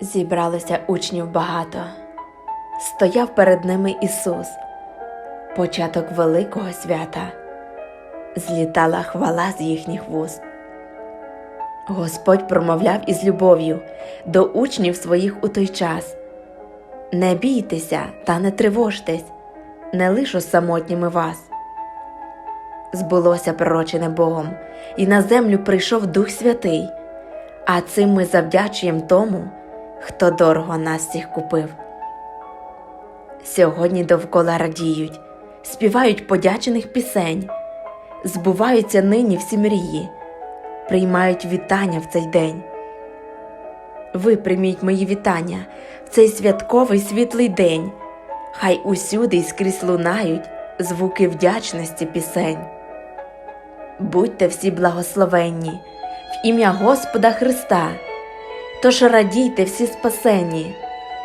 Зібралося учнів багато, стояв перед ними Ісус, початок великого свята, злітала хвала з їхніх вуст. Господь промовляв із любов'ю до учнів своїх у той час. Не бійтеся та не тривожтесь, не лишу самотніми вас. Збулося пророчене Богом, і на землю прийшов Дух Святий, а цим ми завдячуємо тому, хто дорого нас всіх купив. Сьогодні довкола радіють, співають подячених пісень, збуваються нині всі мрії, приймають вітання в цей день. Ви прийміть мої вітання в цей святковий світлий день, хай усюди й скрізь лунають звуки вдячності пісень. Будьте всі благословенні в ім'я Господа Христа, тож радійте всі спасенні,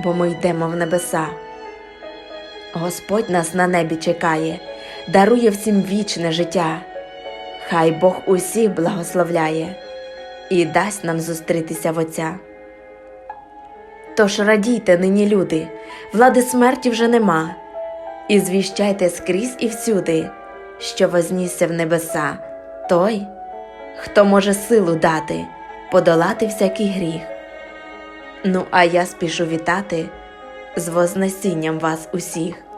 бо ми йдемо в небеса. Господь нас на небі чекає, дарує всім вічне життя. Хай Бог усіх благословляє і дасть нам зустрітися в Отця. Тож радійте нині, люди, влади смерті вже нема, і звіщайте скрізь і всюди, що вознісся в небеса той, хто може силу дати, подолати всякий гріх. Ну, а я спішу вітати з Вознесінням вас усіх.